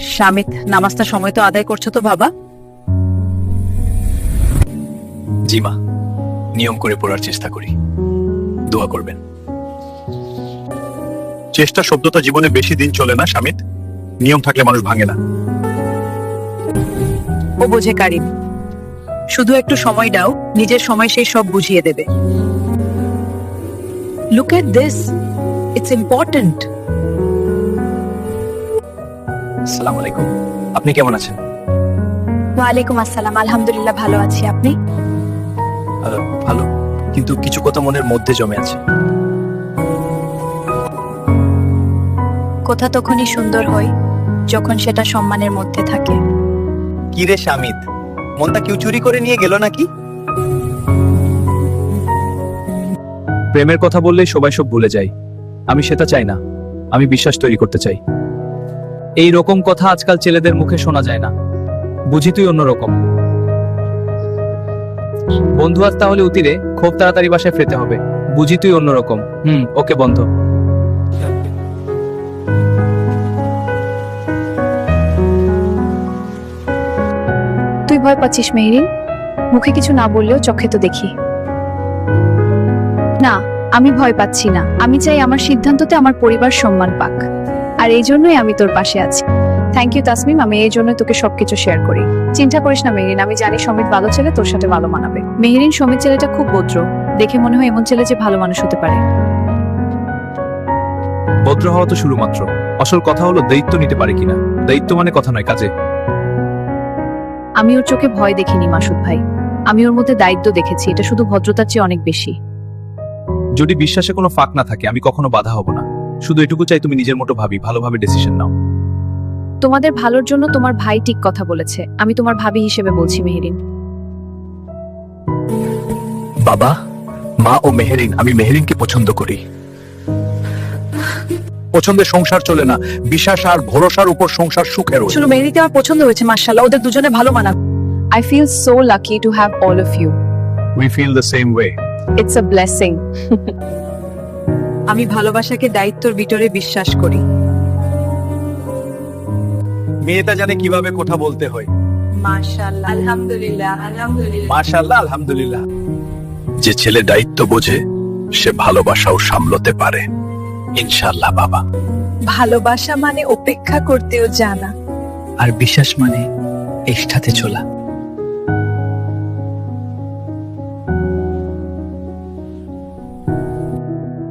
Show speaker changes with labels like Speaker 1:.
Speaker 1: স্বামীত নামাজটা সময় তো আদায় করছ তো বাবা?
Speaker 2: জি মা নিয়ম করে পড়ার চেষ্টা করি। দোয়া করবেন। চেষ্টা শব্দটা জীবনে বেশি দিন চলে না স্বামীত নিয়ম থাকলে মানুষ ভাঙে না।
Speaker 1: ও বোঝে কারিম। শুধু একটু সময় দাও নিজের সময় সেই সব বুঝিয়ে দেবে। Look at this it's important
Speaker 2: আসসালামু আলাইকুম। আপনি কেমন আছেন?
Speaker 3: ওয়ালাইকুম আসসালাম আলহামদুলিল্লাহ ভালো আছি। আপনি?
Speaker 2: ভালো। কিন্তু কিছু কথা মনের মধ্যে জমে আছে।
Speaker 3: কোথা তখনই সুন্দর হয় যখন সেটা সম্মানের মধ্যে থাকে।
Speaker 4: কি রে স্বামীত মনটা কেউ চুরি করে নিয়ে গেল নাকি?
Speaker 2: প্রেমের কথা বললেই সবাই সব ভুলে যায়। আমি সেটা চাই না। আমি বিশ্বাস তৈরি করতে চাই। এই রকম কথা আজকাল ছেলেদের মুখে শোনা যায় না। বুঝি তুই অন্যরকম। বন্ধু আজ তাহলে উতিরে খুব তাড়াতাড়ি বাসায় ফিরতে হবে। বুঝি তুই অন্যরকম। হুম, ওকে বন্ধ।
Speaker 3: তুই ভয় পাচ্ছিস মেহরিন? মুখে কিছু না বললেও চোখে তো দেখি। না, আমি ভয় পাচ্ছি না। আমি চাই আমার সিদ্ধান্ততে আমার পরিবার সম্মান পাক। আর এই জন্যই আমি তোর পাশে আছি। থ্যাংক ইউ তাসমিম আমি এই জন্য তোকে সবকিছু শেয়ার করি। চিন্তা করিস না মেহরিন আমি জানি সমিত ভালো ছেলে তোর সাথে ভালো মানাবে। মেহরিন সমিত ছেলেটা খুব ভদ্র। দেখে মনে হয় এমন ছেলে যে ভালো মানুষ হতে পারে।
Speaker 2: ভদ্র হওয়া তো শুরু মাত্র আসল কথা হলো দায়িত্ব নিতে পারে কিনা। দায়িত্ব মানে কথা নয় কাজে।
Speaker 3: আমি ওর চোখে ভয় দেখিনি মাসুদ ভাই। আমি ওর মধ্যে দায়িত্ব দেখেছি এটা শুধু ভদ্রতার চেয়ে অনেক বেশি।
Speaker 2: যদি বিশ্বাসে কোনো ফাঁক না থাকে আমি কখনো বাধা হব না। শুধু এটুকু চাই তুমি নিজের মতো ভাবি ভালোভাবে ডিসিশন নাও।
Speaker 3: তোমাদের ভালোর জন্য তোমার ভাই ঠিক কথা বলেছে। আমি তোমার ভাবি হিসেবে বলছি মেহেরিন।
Speaker 2: বাবা মা ও মেহেরিন আমি মেহেরিনকে পছন্দ করি। পছন্দের সংসার চলে না বিশ্বাস আর ভরসার উপর সংসার সুখের
Speaker 1: শুধু মেহেদিতে আমার পছন্দ হয়েছে মার্শাল্লাহ ওদের দুজনে ভালো মানাবে
Speaker 3: I feel so lucky to have all of you
Speaker 2: we feel the same way
Speaker 3: it's a blessing
Speaker 1: আমি ভালোবাসাকে দায়িত্বর ভিতরে বিশ্বাস করি।
Speaker 4: মেয়েটা জানে কীভাবে কথা বলতে হয়।
Speaker 1: মার্শাল্লাহ আলহামদুলিল্লাহ আলহামদুলিল্লাহ।
Speaker 4: মাশাআল্লাহ আলহামদুলিল্লাহ।
Speaker 2: যে ছেলে দায়িত্ব বোঝে সে ভালোবাসাও সামলাতে পারে। ইনশাআল্লাহ বাবা।
Speaker 1: ভালোবাসা মানে অপেক্ষা করতেও জানা।
Speaker 4: আর বিশ্বাস মানে একসাথে চলা।